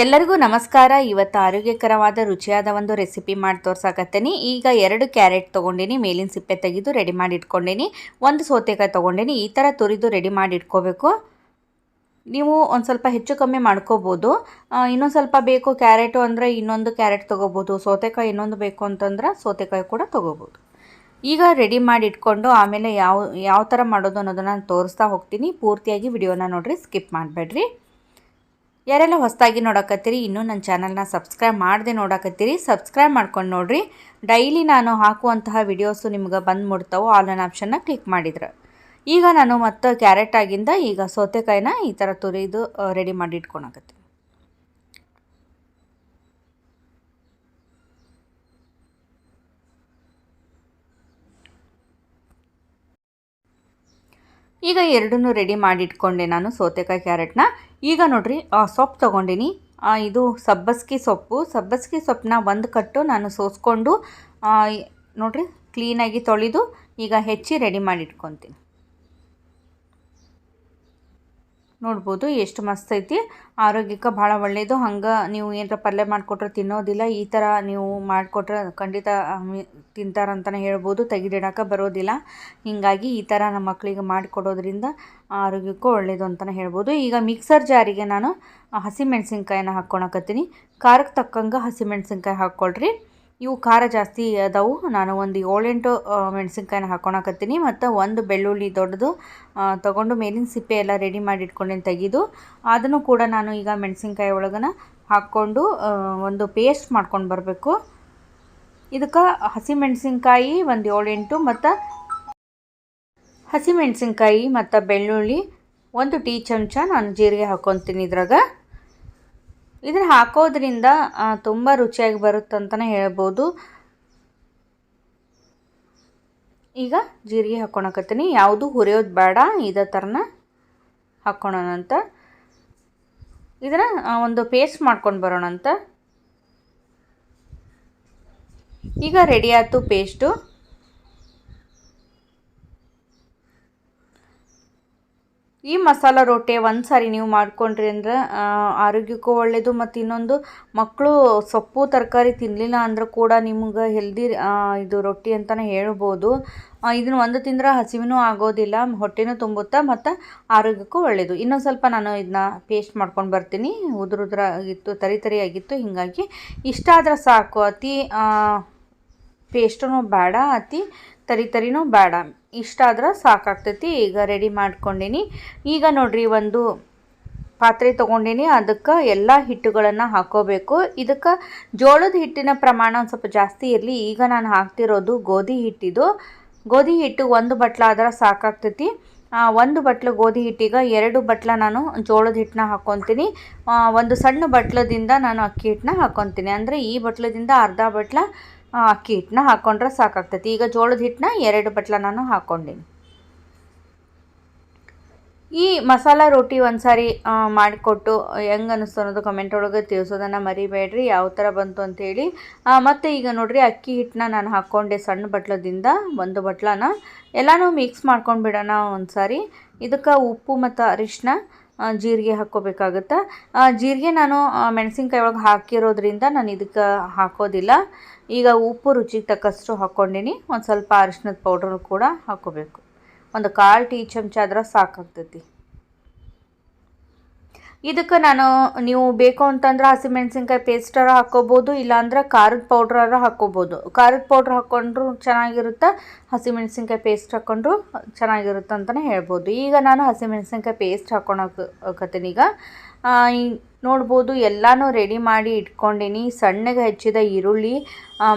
ಎಲ್ಲರಿಗೂ ನಮಸ್ಕಾರ. ಇವತ್ತು ಆರೋಗ್ಯಕರವಾದ, ರುಚಿಯಾದ ಒಂದು ರೆಸಿಪಿ ಮಾಡಿ ತೋರ್ಸಾಕತ್ತೀನಿ. ಈಗ ಎರಡು ಕ್ಯಾರೆಟ್ ತೊಗೊಂಡಿನಿ, ಮೇಲಿನ ಸಿಪ್ಪೆ ತೆಗೆದು ರೆಡಿ ಮಾಡಿ ಇಟ್ಕೊಂಡಿನಿ. ಒಂದು ಸೌತೆಕಾಯಿ ತೊಗೊಂಡಿನಿ, ಈ ಥರ ತುರಿದು ರೆಡಿ ಮಾಡಿ ಇಟ್ಕೋಬೇಕು. ನೀವು ಒಂದು ಸ್ವಲ್ಪ ಹೆಚ್ಚು ಕಮ್ಮಿ ಮಾಡ್ಕೋಬೋದು. ಇನ್ನೊಂದು ಸ್ವಲ್ಪ ಬೇಕು ಕ್ಯಾರೆಟು ಅಂದರೆ ಇನ್ನೊಂದು ಕ್ಯಾರೆಟ್ ತೊಗೋಬೋದು. ಸೌತೆಕಾಯಿ ಇನ್ನೊಂದು ಬೇಕು ಅಂತಂದ್ರೆ ಸೌತೆಕಾಯಿ ಕೂಡ ತೊಗೋಬೋದು. ಈಗ ರೆಡಿ ಮಾಡಿ ಇಟ್ಕೊಂಡು ಆಮೇಲೆ ಯಾವ ಯಾವ ಥರ ಮಾಡೋದು ಅನ್ನೋದನ್ನು ತೋರಿಸ್ತಾ ಹೋಗ್ತೀನಿ. ಪೂರ್ತಿಯಾಗಿ ವಿಡಿಯೋನ ನೋಡಿರಿ, ಸ್ಕಿಪ್ ಮಾಡಬೇಡ್ರಿ. ಯಾರೆಲ್ಲ ಹೊಸದಾಗಿ ನೋಡಕತ್ತೀರಿ, ಇನ್ನೂ ನನ್ನ ಚಾನಲ್ನ ಸಬ್ಸ್ಕ್ರೈಬ್ ಮಾಡದೆ ನೋಡಕತ್ತೀರಿ ಸಬ್ಸ್ಕ್ರೈಬ್ ಮಾಡ್ಕೊಂಡು ನೋಡಿರಿ. ಡೈಲಿ ನಾನು ಹಾಕುವಂತಹ ವಿಡಿಯೋಸು ನಿಮ್ಗೆ ಬಂದು ಮುಡ್ತಾವೆ ಆನ್ಲೈನ್ ಆಪ್ಷನ್ನ ಕ್ಲಿಕ್ ಮಾಡಿದ್ರೆ. ಈಗ ನಾನು ಮತ್ತು ಕ್ಯಾರೆಟ್ ಆಗಿಂದ ಈಗ ಸೌತೆಕಾಯಿನ ಈ ಥರ ತುರಿದು ರೆಡಿ ಮಾಡಿ ಇಟ್ಕೊಳಕತ್ತೀನಿ ಈಗ ಎರಡನ್ನು ರೆಡಿ ಮಾಡಿ ಇಟ್ಕೊಂಡೆ ನಾನು ಸೌತೆಕಾಯಿ ಕ್ಯಾರೆಟ್ನ. ಈಗ ನೋಡಿರಿ ಸೊಪ್ಪು ತೊಗೊಂಡಿನಿ. ಇದು ಸಬ್ಬಸ್ಗಿ ಸೊಪ್ಪು. ಸಬ್ಬಸ್ಗಿ ಸೊಪ್ಪನ್ನ ಒಂದು ಕಟ್ಟು ನಾನು ಸೋಸ್ಕೊಂಡು ನೋಡಿರಿ ಕ್ಲೀನಾಗಿ ತೊಳೆದು ಈಗ ಹೆಚ್ಚಿ ರೆಡಿ ಮಾಡಿ ನೋಡ್ಬೋದು, ಎಷ್ಟು ಮಸ್ತ್ ಐತಿ ಆರೋಗ್ಯಕ್ಕೆ ಭಾಳ ಒಳ್ಳೆಯದು ಹಂಗೆ ನೀವು ಏನರ ಪಲ್ಯ ಮಾಡಿಕೊಟ್ರೆ ತಿನ್ನೋದಿಲ್ಲ. ಈ ಥರ ನೀವು ಮಾಡಿಕೊಟ್ರೆ ಖಂಡಿತ ತಿಂತಾರಂತಲೇ ಹೇಳ್ಬೋದು. ತೆಗೆದಿಡೋಕೆ ಬರೋದಿಲ್ಲ. ಹೀಗಾಗಿ ಈ ಥರ ನಮ್ಮ ಮಕ್ಕಳಿಗೆ ಮಾಡಿಕೊಡೋದ್ರಿಂದ ಆರೋಗ್ಯಕ್ಕೂ ಒಳ್ಳೆಯದು ಅಂತಲೇ ಹೇಳ್ಬೋದು. ಈಗ ಮಿಕ್ಸರ್ ಜಾರಿಗೆ ನಾನು ಹಸಿಮೆಣ್ಸಿನ್ಕಾಯಿನ ಹಾಕ್ಕೊಳಕತ್ತೀನಿ. ಖಾರಕ್ಕೆ ತಕ್ಕಂಗೆ ಹಸಿಮೆಣ್ಸಿನ್ಕಾಯಿ ಹಾಕ್ಕೊಳ್ರಿ. ಇವು ಖಾರ ಜಾಸ್ತಿ ಅದಾವು. ನಾನು ಒಂದು ಏಳೆಂಟು ಮೆಣಸಿನ್ಕಾಯಿನ ಹಾಕೊಳಕತ್ತೀನಿ ಮತ್ತು ಒಂದು ಬೆಳ್ಳುಳ್ಳಿ ದೊಡ್ಡದು ತೊಗೊಂಡು ಮೇಲಿನ ಸಿಪ್ಪೆ ಎಲ್ಲ ರೆಡಿ ಮಾಡಿ ಇಟ್ಕೊಂಡೇನು ತೆಗೆದು. ಅದನ್ನು ಕೂಡ ನಾನು ಈಗ ಮೆಣಸಿನ್ಕಾಯಿ ಒಳಗನ ಹಾಕ್ಕೊಂಡು ಒಂದು ಪೇಸ್ಟ್ ಮಾಡ್ಕೊಂಡು ಬರಬೇಕು. ಇದಕ್ಕೆ ಹಸಿಮೆಣ್ಸಿನ್ಕಾಯಿ ಒಂದು ಏಳೆಂಟು ಮತ್ತು ಹಸಿಮೆಣಸಿನ್ಕಾಯಿ ಮತ್ತು ಬೆಳ್ಳುಳ್ಳಿ ಒಂದು ಟೀ ಚಮಚ ನಾನು ಜೀರಿಗೆ ಹಾಕ್ಕೊತೀನಿ ಇದ್ರಾಗ. ಇದನ್ನು ಹಾಕೋದ್ರಿಂದ ತುಂಬ ರುಚಿಯಾಗಿ ಬರುತ್ತಂತಲೇ ಹೇಳ್ಬೋದು. ಈಗ ಜೀರಿಗೆ ಹಾಕ್ಕೊಳಕತ್ತೀನಿ ಯಾವುದು ಹುರಿಯೋದು ಬೇಡ, ಇದೇ ಥರನ ಹಾಕ್ಕೊಳೋಣಂತ ಇದನ್ನು ಒಂದು ಪೇಸ್ಟ್ ಮಾಡ್ಕೊಂಡು ಬರೋಣಂತ ಈಗ ರೆಡಿ ಆಯಿತು ಪೇಸ್ಟು. ಈ ಮಸಾಲ ರೊಟ್ಟಿ ಒಂದು ಸಾರಿ ನೀವು ಮಾಡ್ಕೊಂಡ್ರಿ ಅಂದ್ರೆ ಆರೋಗ್ಯಕ್ಕೂ ಒಳ್ಳೆಯದು ಮತ್ತು ಇನ್ನೊಂದು ಮಕ್ಕಳು ಸೊಪ್ಪು ತರಕಾರಿ ತಿನ್ನಲಿಲ್ಲ ಅಂದ್ರೆ ಕೂಡ ನಿಮ್ಗೆ ಹೆಲ್ದಿ ಇದು ರೊಟ್ಟಿ ಅಂತಲೇ ಹೇಳ್ಬೋದು. ಇದನ್ನು ಒಂದು ತಿಂದ್ರೆ ಹಸಿವಿನೂ ಆಗೋದಿಲ್ಲ, ಹೊಟ್ಟೆನೂ ತುಂಬುತ್ತೆ ಮತ್ತು ಆರೋಗ್ಯಕ್ಕೂ ಒಳ್ಳೆಯದು ಇನ್ನೊಂದು ಸ್ವಲ್ಪ ನಾನು ಇದನ್ನ ಪೇಸ್ಟ್ ಮಾಡ್ಕೊಂಡು ಬರ್ತೀನಿ. ಉದುರು ಉದುರಾಗಿತ್ತು, ತರಿ ತರಿಯಾಗಿತ್ತು, ಹೀಗಾಗಿ ಇಷ್ಟ ಆದರೆ ಸಾಕು. ಅತಿ ಪೇಸ್ಟೂ ಬೇಡ, ಅತಿ ತರಿ ತರಿನೂ ಬೇಡ. ಇಷ್ಟ ಆದ್ರೆ ಸಾಕಾಗ್ತೈತಿ. ಈಗ ರೆಡಿ ಮಾಡ್ಕೊಂಡೀನಿ. ಈಗ ನೋಡ್ರಿ, ಒಂದು ಪಾತ್ರೆ ತೊಗೊಂಡೀನಿ. ಅದಕ್ಕೆ ಎಲ್ಲ ಹಿಟ್ಟುಗಳನ್ನು ಹಾಕೋಬೇಕು. ಇದಕ್ಕೆ ಜೋಳದ ಹಿಟ್ಟಿನ ಪ್ರಮಾಣ ಒಂದು ಸ್ವಲ್ಪ ಜಾಸ್ತಿ ಇರಲಿ. ಈಗ ನಾನು ಹಾಕ್ತಿರೋದು ಗೋಧಿ ಹಿಟ್ಟಿದು ಗೋಧಿ ಹಿಟ್ಟು ಒಂದು ಬಟ್ಲ ಆದ್ರೆ ಸಾಕಾಗ್ತೈತಿ. ಒಂದು ಬಟ್ಲು ಗೋಧಿ ಹಿಟ್ಟಿಗೆ ಎರಡು ಬಟ್ಲ ನಾನು ಜೋಳದ ಹಿಟ್ಟನ್ನ ಹಾಕ್ಕೊತೀನಿ ಒಂದು ಸಣ್ಣ ಬಟ್ಲದಿಂದ ನಾನು ಅಕ್ಕಿ ಹಿಟ್ಟನ್ನ ಹಾಕ್ಕೊತೀನಿ ಅಂದರೆ ಈ ಬಟ್ಲದಿಂದ ಅರ್ಧ ಬಟ್ಲ ಅಕ್ಕಿ ಹಿಟ್ಟನ್ನ ಹಾಕ್ಕೊಂಡ್ರೆ ಸಾಕಾಗ್ತೈತಿ. ಈಗ ಜೋಳದ ಹಿಟ್ಟನ್ನ ಎರಡು ಬಟ್ಲ ನಾನು ಹಾಕ್ಕೊಂಡೀನಿ ಈ ಮಸಾಲ ರೊಟ್ಟಿ ಒಂದು ಸಾರಿ ಮಾಡಿಕೊಟ್ಟು ಹೆಂಗೆ ಅನ್ನಿಸ್ತು ಅನ್ನೋದು ಕಮೆಂಟ್ ಒಳಗೆ ತಿಳಿಸೋದನ್ನು ಮರಿಬೇಡ್ರಿ. ಯಾವ ಥರ ಬಂತು ಅಂಥೇಳಿ ಮತ್ತು ಈಗ ನೋಡಿರಿ ಅಕ್ಕಿ ಹಿಟ್ಟನ್ನ ನಾನು ಹಾಕ್ಕೊಂಡೆ ಸಣ್ಣ ಬಟ್ಲದಿಂದ ಒಂದು ಬಟ್ಲನ. ಎಲ್ಲನೂ ಮಿಕ್ಸ್ ಮಾಡ್ಕೊಂಡು ಬಿಡೋಣ ಒಂದು ಸಾರಿ ಇದಕ್ಕೆ ಉಪ್ಪು ಮತ್ತು ಅರಿಶಿನ ಜೀರಿಗೆ ಹಾಕ್ಕೋಬೇಕಾಗುತ್ತೆ? ಜೀರಿಗೆ ನಾನು ಮೆಣಸಿನ್ಕಾಯಿ ಒಳಗೆ ಹಾಕಿರೋದ್ರಿಂದ ನಾನು ಇದಕ್ಕೆ ಹಾಕೋದಿಲ್ಲ. ಈಗ ಉಪ್ಪು ರುಚಿಗೆ ತಕ್ಕಷ್ಟು ಹಾಕ್ಕೊಂಡೀನಿ. ಒಂದು ಸ್ವಲ್ಪ ಅರಿಶಿನದ ಪೌಡ್ರನ್ನು ಕೂಡ ಹಾಕ್ಕೋಬೇಕು. ಒಂದು ಕಾಲು ಟೀ ಚಮಚ ಆದ್ರೆ ಸಾಕಾಗ್ತೈತಿ. ಇದಕ್ಕೆ ನಾನು ನೀವು ಬೇಕು ಅಂತಂದ್ರೆ ಹಸಿಮೆಣ್ಸಿನ್ಕಾಯಿ ಪೇಸ್ಟರ ಹಾಕ್ಕೋಬೋದು ಇಲ್ಲಾಂದ್ರೆ ಖಾರದ ಪೌಡ್ರಾರ ಹಾಕ್ಕೋಬೋದು ಖಾರದ ಪೌಡ್ರ್ ಹಾಕ್ಕೊಂಡ್ರು ಚೆನ್ನಾಗಿರುತ್ತೆ ಹಸಿಮೆಣ್ಸಿನ್ಕಾಯಿ ಪೇಸ್ಟ್ ಹಾಕ್ಕೊಂಡ್ರು ಚೆನ್ನಾಗಿರುತ್ತೆ ಅಂತಲೇ ಹೇಳ್ಬೋದು. ಈಗ ನಾನು ಹಸಿಮೆಣಸಿನ್ಕಾಯಿ ಪೇಸ್ಟ್ ಹಾಕ್ಕೊಳಕತ್ತೀನಿ ಈಗ. ನೋಡ್ಬೋದು, ಎಲ್ಲನೂ ರೆಡಿ ಮಾಡಿ ಇಟ್ಕೊಂಡೀನಿ. ಸಣ್ಣಗೆ ಹೆಚ್ಚಿದ ಈರುಳ್ಳಿ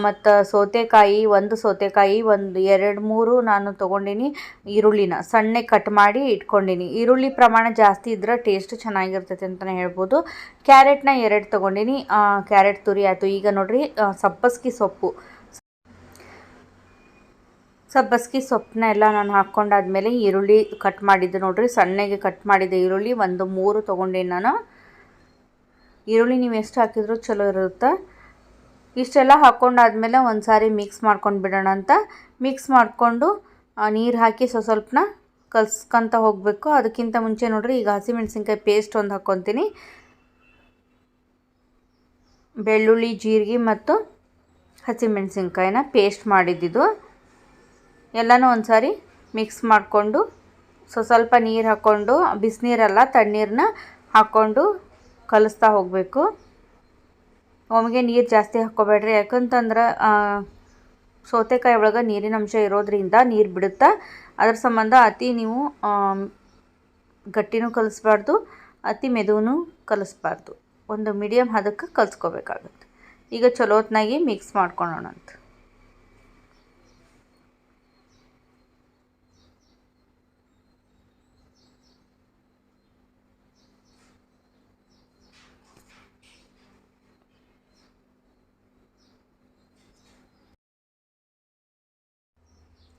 ಮತ್ತು ಸೌತೆಕಾಯಿ, ಒಂದು ಸೌತೆಕಾಯಿ, ಒಂದು ಎರಡು ಮೂರು ನಾನು ತೊಗೊಂಡೀನಿ ಈರುಳ್ಳಿನ. ಸಣ್ಣಗೆ ಕಟ್ ಮಾಡಿ ಇಟ್ಕೊಂಡೀನಿ. ಈರುಳ್ಳಿ ಪ್ರಮಾಣ ಜಾಸ್ತಿ ಇದ್ರೆ ಟೇಸ್ಟ್ ಚೆನ್ನಾಗಿರ್ತೈತೆ ಅಂತಲೇ ಹೇಳ್ಬೋದು. ಕ್ಯಾರೆಟ್ನ ಎರಡು ತೊಗೊಂಡೀನಿ. ಕ್ಯಾರೆಟ್ ತುರಿ ಆಯಿತು. ಈಗ ನೋಡಿರಿ ಸಬ್ಬಸ್ಗಿ ಸೊಪ್ಪು. ಸಬ್ಬಸ್ಗಿ ಸೊಪ್ಪನ್ನ ಎಲ್ಲ ನಾನು ಹಾಕ್ಕೊಂಡಾದ್ಮೇಲೆ ಈರುಳ್ಳಿ ಕಟ್ ಮಾಡಿದ್ದು ನೋಡಿರಿ. ಸಣ್ಣಗೆ ಕಟ್ ಮಾಡಿದ ಈರುಳ್ಳಿ ಒಂದು ಮೂರು ತಗೊಂಡೆ ನಾನು. ಈರುಳ್ಳಿ ನೀವು ಎಷ್ಟು ಹಾಕಿದ್ರೂ ಚಲೋ ಇರುತ್ತೆ. ಇಷ್ಟೆಲ್ಲ ಹಾಕ್ಕೊಂಡಾದಮೇಲೆ ಒಂದು ಸಾರಿ ಮಿಕ್ಸ್ ಮಾಡ್ಕೊಂಡು ಬಿಡೋಣ ಅಂತ. ಮಿಕ್ಸ್ ಮಾಡಿಕೊಂಡು ನೀರು ಹಾಕಿ ಸ್ವಲ್ಪ ಸ್ವಲ್ಪನ ಕಲ್ಸ್ಕೊಂತ ಹೋಗಬೇಕು. ಅದಕ್ಕಿಂತ ಮುಂಚೆ ನೋಡಿರಿ, ಈಗ ಹಸಿಮೆಣಸಿನ್ಕಾಯಿ ಪೇಸ್ಟ್ ಒಂದು ಹಾಕ್ಕೊತೀನಿ ಬೆಳ್ಳುಳ್ಳಿ, ಜೀರಿಗೆ ಮತ್ತು ಹಸಿಮೆಣಸಿನ್ಕಾಯಿನ ಪೇಸ್ಟ್ ಮಾಡಿದ್ದಿದ್ದು ಎಲ್ಲನೂ ಒಂದು ಸಾರಿ ಮಿಕ್ಸ್ ಮಾಡಿಕೊಂಡು ಸೊ ಸ್ವಲ್ಪ ನೀರು ಹಾಕ್ಕೊಂಡು ಬಿಸಿನೀರಲ್ಲ ತಣ್ಣೀರನ್ನ ಹಾಕ್ಕೊಂಡು ಕಲಿಸ್ತಾ ಹೋಗಬೇಕು. ಒಮ್ಮೆಗೆ ನೀರು ಜಾಸ್ತಿ ಹಾಕ್ಕೋಬೇಡ್ರಿ. ಯಾಕಂತಂದ್ರೆ ಸೌತೆಕಾಯಿ ಒಳಗೆ ನೀರಿನ ಅಂಶ ಇರೋದ್ರಿಂದ ನೀರು ಬಿಡುತ್ತಾ, ಅದ್ರ ಸಂಬಂಧ ಅತಿ ನೀವು ಗಟ್ಟಿನೂ ಕಲಿಸ್ಬಾರ್ದು, ಅತಿ ಮೆದುವೂ ಕಲಿಸ್ಬಾರ್ದು. ಒಂದು ಮೀಡಿಯಮ್ ಹದಕ್ಕೆ ಕಲಿಸ್ಕೋಬೇಕಾಗುತ್ತೆ. ಈಗ ಚಲೋ ಹೊತ್ನಾಗಿ ಮಿಕ್ಸ್ ಮಾಡ್ಕೊಳ್ಳೋಣಂತ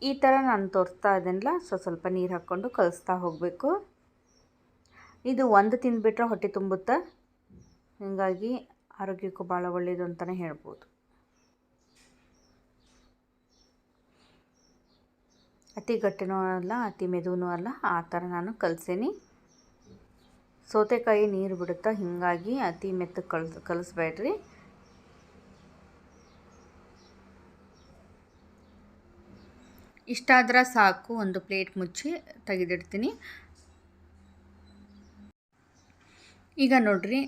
ಈ ಥರ ನಾನು ತೋರಿಸ್ತಾ ಇದ್ದೀನಲ್ಲ, ಸೊ ಸ್ವಲ್ಪ ನೀರು ಹಾಕ್ಕೊಂಡು ಕಲಿಸ್ತಾ ಹೋಗಬೇಕು. ಇದು ಒಂದು ತಿಂದುಬಿಟ್ರೆ ಹೊಟ್ಟೆ ತುಂಬುತ್ತೆ? ಹೀಗಾಗಿ ಆರೋಗ್ಯಕ್ಕೂ ಭಾಳ ಒಳ್ಳೆಯದು ಅಂತಲೇ ಹೇಳ್ಬೋದು. ಅತಿ ಗಟ್ಟಿನೂ ಅಲ್ಲ, ಅತಿ ಮೆದುವೂ ಅಲ್ಲ, ಆ ಥರ ನಾನು ಕಲಸೇನಿ. ಸೌತೆಕಾಯಿ ನೀರು ಬಿಡುತ್ತಾ? ಹೀಗಾಗಿ ಅತಿ ಮೆತ್ತಗೆ ಕಲ್ಸ್, ಕಲಿಸ್ಬೇಡ್ರಿ. ಇಷ್ಟಾದ್ರೆ ಸಾಕು ಒಂದು ಪ್ಲೇಟ್ ಮುಚ್ಚಿ ತೆಗೆದಿಡ್ತೀನಿ. ಈಗ ನೋಡ್ರಿ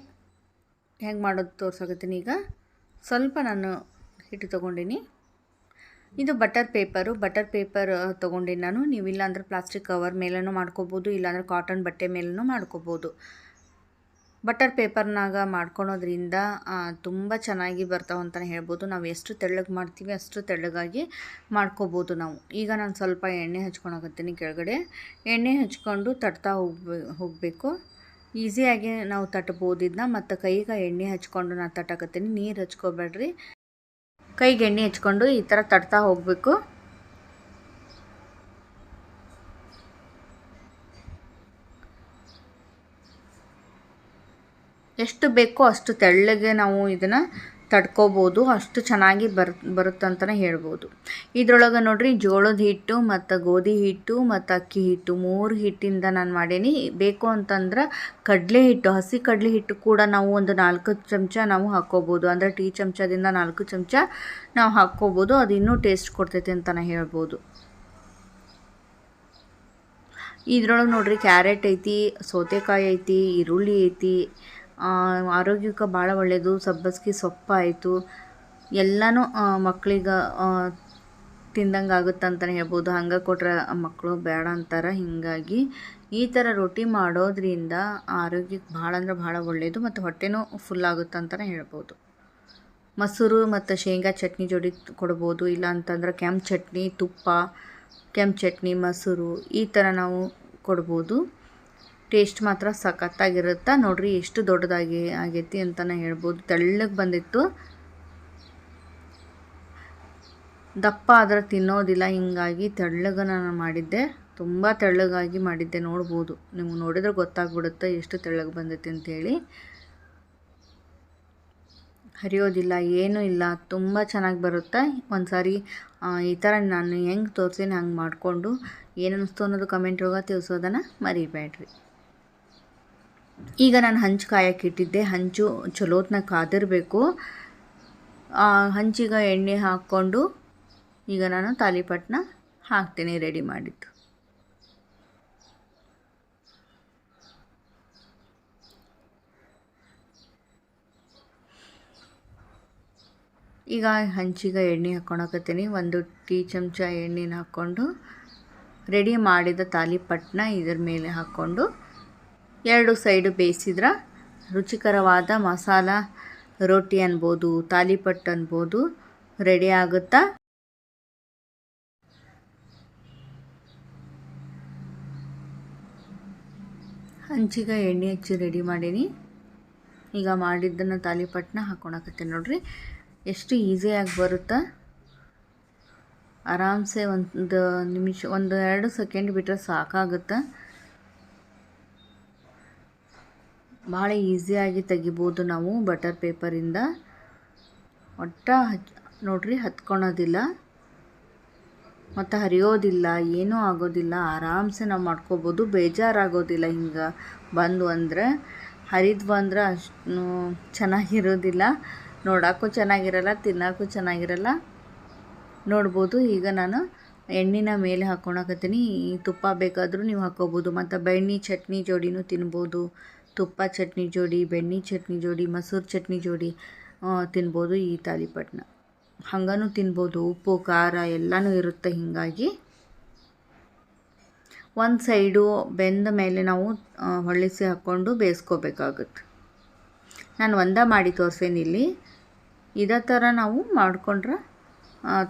ಹೆಂಗೆ ಮಾಡೋದು ತೋರ್ಸಕತ್ತೀನಿ ಈಗ. ಸ್ವಲ್ಪ ನಾನು ಹಿಟ್ಟು ತೊಗೊಂಡಿನಿ. ಇದು ಬಟರ್ ಪೇಪರು, ಬಟರ್ ಪೇಪರ್ ತೊಗೊಂಡಿನಿ ನಾನು. ನೀವು ಇಲ್ಲಾಂದ್ರೆ ಪ್ಲಾಸ್ಟಿಕ್ ಕವರ್ ಮೇಲೂ ಮಾಡ್ಕೋಬೋದು, ಇಲ್ಲಾಂದ್ರೆ ಕಾಟನ್ ಬಟ್ಟೆ ಮೇಲೂ ಮಾಡ್ಕೋಬೋದು. ಬಟರ್ ಪೇಪರ್ನಾಗ ಮಾಡ್ಕೊಳೋದ್ರಿಂದ ತುಂಬ ಚೆನ್ನಾಗಿ ಬರ್ತಾವೆ ಅಂತಲೇ ಹೇಳ್ಬೋದು. ನಾವು ಎಷ್ಟು ತೆಳ್ಳಗೆ ಮಾಡ್ತೀವಿ ಅಷ್ಟು ತೆಳ್ಳಗಾಗಿ ಮಾಡ್ಕೋಬೋದು ನಾವು. ಈಗ ನಾನು ಸ್ವಲ್ಪ ಎಣ್ಣೆ ಹಚ್ಕೊಳಕತ್ತೀನಿ ಕೆಳಗಡೆ. ಎಣ್ಣೆ ಹಚ್ಕೊಂಡು ತಟ್ತಾ ಹೋಗ್ಬೇ, ಹೋಗಬೇಕು. ಈಸಿಯಾಗಿ ನಾವು ತಟ್ಬೋದು ಇದನ್ನ ಮತ್ತು ಕೈಗೆ ಎಣ್ಣೆ ಹಚ್ಕೊಂಡು ನಾನು ತಟ್ಟಕತ್ತೀನಿ. ನೀರು ಹಚ್ಕೋಬೇಡ್ರಿ. ಕೈಗೆ ಎಣ್ಣೆ ಹಚ್ಕೊಂಡು ಈ ಥರ ತಟ್ತಾ ಹೋಗಬೇಕು. ಎಷ್ಟು ಬೇಕೋ ಅಷ್ಟು ತೆಳ್ಳಗೆ ನಾವು ಇದನ್ನು ತಡ್ಕೋಬೋದು, ಅಷ್ಟು ಚೆನ್ನಾಗಿ ಬರ್ ಬರುತ್ತಂತಲೇ ಹೇಳ್ಬೋದು. ಇದ್ರೊಳಗೆ ನೋಡಿರಿ, ಜೋಳದ ಹಿಟ್ಟು ಮತ್ತು ಗೋಧಿ ಹಿಟ್ಟು ಮತ್ತು ಅಕ್ಕಿ ಹಿಟ್ಟು ಮೂರು ಹಿಟ್ಟಿಂದ ನಾನು ಮಾಡೀನಿ. ಬೇಕು ಅಂತಂದ್ರೆ ಕಡಲೆ ಹಿಟ್ಟು, ಹಸಿ ಕಡಲೆ ಹಿಟ್ಟು ಕೂಡ ನಾವು ಒಂದು ನಾಲ್ಕು ಚಮಚ ನಾವು ಹಾಕ್ಕೋಬೋದು ಅಂದರೆ ಟೀ ಚಮಚದಿಂದ ನಾಲ್ಕು ಚಮಚ ನಾವು ಹಾಕ್ಕೋಬೋದು ಅದು ಇನ್ನೂ ಟೇಸ್ಟ್ ಕೊಡ್ತೈತೆ ಅಂತಲೇ ಹೇಳ್ಬೋದು. ಇದ್ರೊಳಗೆ ನೋಡಿರಿ, ಕ್ಯಾರೆಟ್ ಐತಿ, ಸೌತೆಕಾಯಿ ಐತಿ, ಈರುಳ್ಳಿ ಐತಿ ಆರೋಗ್ಯಕ್ಕೆ ಭಾಳ ಒಳ್ಳೆಯದು ಸಬ್ಬಸ್ಗೆ ಸೊಪ್ಪು ಆಯಿತು ಎಲ್ಲನೂ ಮಕ್ಕಳಿಗೆ ತಿಂದಂಗೆ ಆಗುತ್ತೆ ಅಂತಲೇ ಹೇಳ್ಬೋದು. ಹಂಗೆ ಕೊಟ್ರೆ ಮಕ್ಕಳು ಬೇಡ ಅಂತಾರೆ. ಹೀಗಾಗಿ ಈ ಥರ ರೊಟ್ಟಿ ಮಾಡೋದ್ರಿಂದ ಆರೋಗ್ಯಕ್ಕೆ ಭಾಳ ಅಂದ್ರೆ ಭಾಳ ಒಳ್ಳೆಯದು ಮತ್ತು ಹೊಟ್ಟೆನೂ ಫುಲ್ ಆಗುತ್ತೆ ಅಂತಲೇ ಹೇಳ್ಬೋದು. ಮೊಸರು ಮತ್ತು ಶೇಂಗಾ ಚಟ್ನಿ ಜೋಡಿ ಕೊಡ್ಬೋದು. ಇಲ್ಲ ಅಂತಂದ್ರೆ ಕೆಂಪು ಚಟ್ನಿ, ತುಪ್ಪ, ಕೆಂಪು ಚಟ್ನಿ, ಮೊಸರು ಈ ಥರ ನಾವು ಕೊಡ್ಬೋದು. ಟೇಸ್ಟ್ ಮಾತ್ರ ಸಖತ್ತಾಗಿರುತ್ತೆ? ನೋಡಿರಿ, ಎಷ್ಟು ದೊಡ್ಡದಾಗಿ ಆಗೈತಿ ಅಂತಲೇ ಹೇಳ್ಬೋದು. ತೆಳ್ಳಗೆ ಬಂದಿತ್ತು. ದಪ್ಪ ಆದರೆ ತಿನ್ನೋದಿಲ್ಲ, ಹಿಂಗಾಗಿ ತೆಳ್ಳಗೆ ನಾನು ಮಾಡಿದ್ದೆ. ತುಂಬ ತೆಳ್ಳಗಾಗಿ ಮಾಡಿದ್ದೆ, ನೋಡ್ಬೋದು. ನಿಮ್ಗೆ ನೋಡಿದ್ರೆ ಗೊತ್ತಾಗ್ಬಿಡುತ್ತೆ ಎಷ್ಟು ತೆಳ್ಳಗೆ ಬಂದೈತಿ ಅಂತೇಳಿ ಹರಿಯೋದಿಲ್ಲ, ಏನೂ ಇಲ್ಲ. ತುಂಬ ಚೆನ್ನಾಗಿ ಬರುತ್ತೆ. ಒಂದು ಸಾರಿ ಈ ಥರ ನಾನು ಹೆಂಗೆ ತೋರಿಸಿ ಹಂಗೆ ಮಾಡಿಕೊಂಡು. ಏನು ಅನ್ನಿಸ್ತು ಅನ್ನೋದು ಕಮೆಂಟ್ ಒಳಗೆ ತಿಳಿಸೋದನ್ನು ಮರಿಬೇಡ್ರಿ. ಈಗ ನಾನು ಹಂಚು ಕಾಯಕ್ಕೆ ಇಟ್ಟಿದ್ದೆ. ಹಂಚು ಚಲೋತ್ನ ಕಾದಿರಬೇಕು. ಹಂಚಿಗೆ ಎಣ್ಣೆ ಹಾಕ್ಕೊಂಡು ಈಗ ನಾನು ತಾಲಿಪಟ್ನ ಹಾಕ್ತೀನಿ, ರೆಡಿ ಮಾಡಿದ್ದು. ಈಗ ಹಂಚಿಗೆ ಎಣ್ಣೆ ಹಾಕ್ಕೊಳಕತ್ತೀನಿ ಒಂದು ಟೀ ಚಮಚ ಎಣ್ಣೆನ ಹಾಕ್ಕೊಂಡು ರೆಡಿ ಮಾಡಿದ ತಾಲಿಪಟ್ನ ಇದ್ರ ಮೇಲೆ ಹಾಕ್ಕೊಂಡು ಎರಡು ಸೈಡು ಬೇಯಿಸಿದ್ರೆ ರುಚಿಕರವಾದ ಮಸಾಲ ರೊಟ್ಟಿ ಅನ್ಬೋದು, ತಾಲಿಪಟ್ಟು ಅನ್ಬೋದು ರೆಡಿ ಆಗುತ್ತಾ? ಹಂಚಿಗೆ ಎಣ್ಣೆ ಹಚ್ಚಿ ರೆಡಿ ಮಾಡೀನಿ. ಈಗ ಮಾಡಿದ್ದನ್ನು ತಾಲಿಪಟ್ಟನ್ನ ಹಾಕೊಳಕತ್ತೆ ನೋಡ್ರಿ. ಎಷ್ಟು ಈಸಿಯಾಗಿ ಬರುತ್ತಾ? ಆರಾಮ್ಸೆ ಒಂದು ನಿಮಿಷ, ಒಂದು ಎರಡು ಸೆಕೆಂಡ್ ಬಿಟ್ಟರೆ ಸಾಕಾಗುತ್ತೆ? ಭಾಳ ಈಸಿಯಾಗಿ ತೆಗಿಬೋದು ನಾವು ಬಟರ್ ಪೇಪರಿಂದ ಒಟ್ಟು ಹಚ್, ನೋಡ್ರಿ ಹತ್ಕೊಳೋದಿಲ್ಲ. ಮತ್ತು ಹರಿಯೋದಿಲ್ಲ, ಏನೂ ಆಗೋದಿಲ್ಲ, ಆರಾಮ್ಸೆ ನಾವು ಮಾಡ್ಕೋಬೋದು, ಬೇಜಾರಾಗೋದಿಲ್ಲ ಹಿಂಗೆ. ಬಂದು ಅಂದರೆ ಹರಿದ್ವು ಅಂದ್ರೆ ಅಷ್ಟು ಚೆನ್ನಾಗಿರೋದಿಲ್ಲ. ನೋಡೋಕ್ಕೂ ಚೆನ್ನಾಗಿರಲ್ಲ, ತಿನ್ನೋಕ್ಕೂ ಚೆನ್ನಾಗಿರಲ್ಲ. ನೋಡ್ಬೋದು, ಈಗ ನಾನು ಎಣ್ಣೆನ ಮೇಲೆ ಹಾಕ್ಕೊಳಕತ್ತೀನಿ ತುಪ್ಪ ಬೇಕಾದರೂ ನೀವು ಹಾಕ್ಕೋಬೋದು ಮತ್ತು ಬೆಣ್ಣೆ, ಚಟ್ನಿ ಜೋಡಿನೂ ತಿನ್ಬೋದು. ತುಪ್ಪ ಚಟ್ನಿ ಜೋಡಿ, ಬೆಣ್ಣೆ ಚಟ್ನಿ ಜೋಡಿ, ಮೊಸರು ಚಟ್ನಿ ಜೋಡಿ ತಿನ್ಬೋದು ಈ ತಾಲಿಪಟ್ಟನ್ನ ಹಂಗೂ ತಿನ್ಬೋದು, ಉಪ್ಪು, ಖಾರ ಎಲ್ಲನೂ ಇರುತ್ತೆ ಹೀಗಾಗಿ. ಒಂದು ಸೈಡು ಬೆಂದ ಮೇಲೆ ನಾವು ಹೊಳಿಸಿ ಹಾಕ್ಕೊಂಡು ಬೇಯಿಸ್ಕೋಬೇಕಾಗುತ್ತೆ. ನಾನು ಒಂದ ಮಾಡಿ ತೋರಿಸೇನಿ ಇಲ್ಲಿ. ಇದೇ ಥರ ನಾವು ಮಾಡಿಕೊಂಡ್ರೆ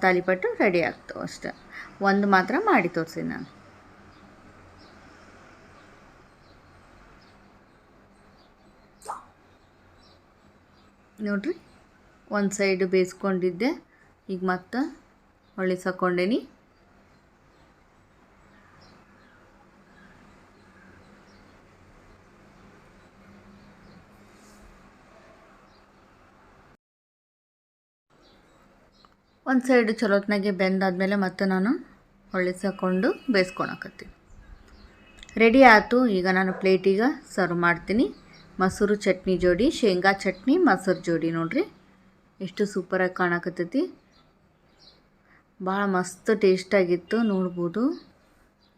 ತಾಲಿಪಟ್ಟು ರೆಡಿ ಆಗ್ತವೆ ಅಷ್ಟೆ. ಒಂದು ಮಾತ್ರ ಮಾಡಿ ತೋರಿಸಿ ನಾನು. ನೋಡ್ರಿ, ಒಂದು ಸೈಡ್ ಬೇಯಿಸ್ಕೊಂಡಿದ್ದೆ. ಈಗ ಮತ್ತೆ ಹೊಳಿಸಕೊಂಡೇನಿ ಒಂದು ಸೈಡ್ ಚಲೋತ್ನಾಗೆ ಬೆಂದಾದಮೇಲೆ ಮತ್ತೆ ನಾನು ಹೊಳಿಸಕೊಂಡು ಬೇಯಿಸ್ಕೊಳಕತ್ತೀನಿ. ರೆಡಿ ಆಯಿತು, ಈಗ ನಾನು ಪ್ಲೇಟಿಗೆ ಸರ್ವ್ ಮಾಡ್ತೀನಿ. ಮೊಸರು ಚಟ್ನಿ ಜೋಡಿ, ಶೇಂಗಾ ಚಟ್ನಿ, ಮೊಸರು ಜೋಡಿ ನೋಡಿರಿ. ಎಷ್ಟು ಸೂಪರಾಗಿ ಕಾಣಕತ್ತೈತಿ. ಭಾಳ ಮಸ್ತ್ ಟೇಸ್ಟಾಗಿತ್ತು ನೋಡ್ಬೋದು.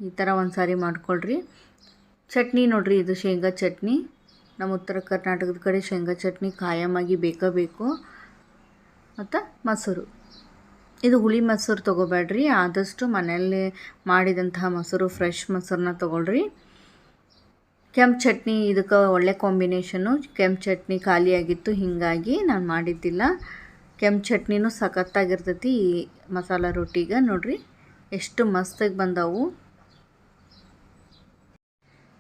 ಈ ಥರ ಒಂದು ಸಾರಿ ಮಾಡ್ಕೊಳ್ರಿ. ಚಟ್ನಿ ನೋಡಿರಿ, ಇದು ಶೇಂಗಾ ಚಟ್ನಿ. ನಮ್ಮ ಉತ್ತರ ಕರ್ನಾಟಕದ ಕಡೆ ಶೇಂಗಾ ಚಟ್ನಿ ಖಾಯಮಾಗಿ ಬೇಕೇ ಬೇಕು. ಮತ್ತು ಮೊಸರು. ಇದು ಹುಳಿ ಮೊಸರು ತೊಗೋಬೇಡ್ರಿ. ಆದಷ್ಟು ಮನೆಯಲ್ಲೇ ಮಾಡಿದಂತಹ ಮೊಸರು ಫ್ರೆಶ್ ಮೊಸರನ್ನ ತೊಗೊಳ್ರಿ. ಕೆಂಪು ಚಟ್ನಿ ಇದಕ್ಕೆ ಒಳ್ಳೆ ಕಾಂಬಿನೇಷನು. ಕೆಂಪು ಚಟ್ನಿ ಖಾಲಿಯಾಗಿತ್ತು, ಹೀಗಾಗಿ ನಾನು ಮಾಡಿದ್ದಿಲ್ಲ. ಕೆಂಪು ಚಟ್ನಿನೂ ಸಖತ್ತಾಗಿರ್ತೈತಿ ಈ ಮಸಾಲ ರೊಟ್ಟಿಗೆ. ನೋಡಿರಿ, ಎಷ್ಟು ಮಸ್ತಾಗಿ ಬಂದವು.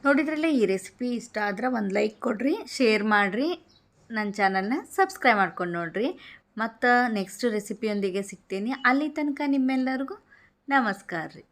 ನೋಡಿದ್ರಲ್ಲ ಈ ರೆಸಿಪಿ ಇಷ್ಟ ಆದ್ರೆ ಒಂದು ಲೈಕ್ ಕೊಡ್ರಿ, ಶೇರ್ ಮಾಡಿರಿ. ನನ್ನ ಚಾನಲ್ನ ಸಬ್ಸ್ಕ್ರೈಬ್ ಮಾಡ್ಕೊಂಡು ನೋಡಿರಿ. ಮತ್ತು ನೆಕ್ಸ್ಟ್ ರೆಸಿಪಿಯೊಂದಿಗೆ ಸಿಗ್ತೀನಿ. ಅಲ್ಲಿ ತನಕ ನಿಮ್ಮೆಲ್ಲರಿಗೂ ನಮಸ್ಕಾರ ರೀ